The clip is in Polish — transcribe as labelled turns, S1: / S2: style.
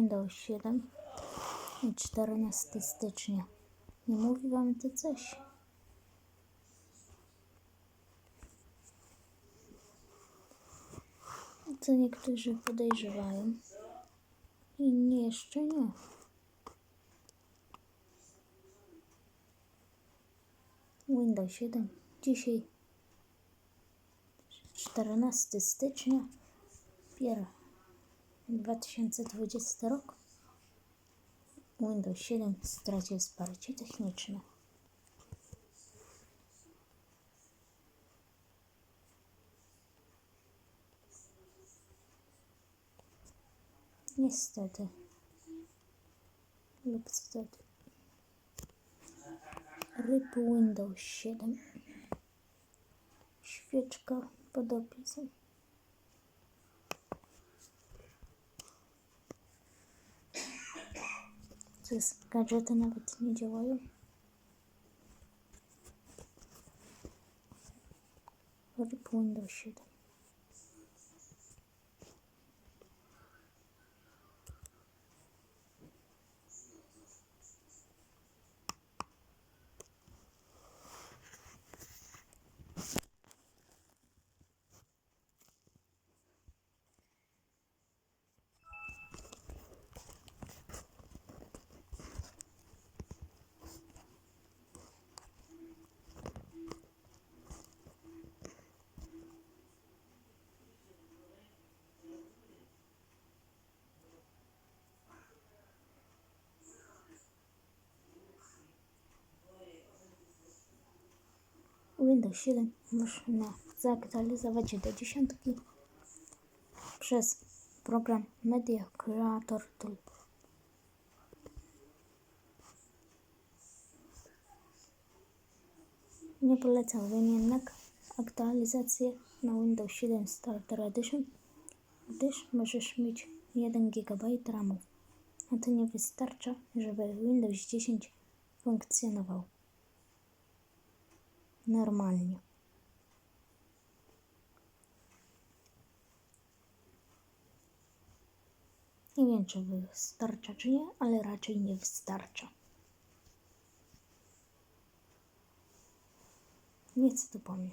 S1: Windows 7 i 14 stycznia. Nie mówi wam to coś? Co niektórzy podejrzewają, inni jeszcze nie. Windows 7. Dzisiaj 14 stycznia. Pier 2020 rok. Windows 7 stracił wsparcie techniczne. Niestety. Lub stety. Ryb Windows 7. Świeczka pod opisem. Co jest? Gadżety nawet nie działają. Ryb Windows 7. Windows 7 można zaktualizować do dziesiątki przez program Media Creator Tool. Nie polecałbym jednak aktualizację na Windows 7 Starter Edition, gdyż możesz mieć 1 GB RAMu, a to nie wystarcza, żeby Windows 10 funkcjonował normalnie. Nie wiem, czy wystarcza, czy nie, ale raczej nie wystarcza. Nic tu powiem.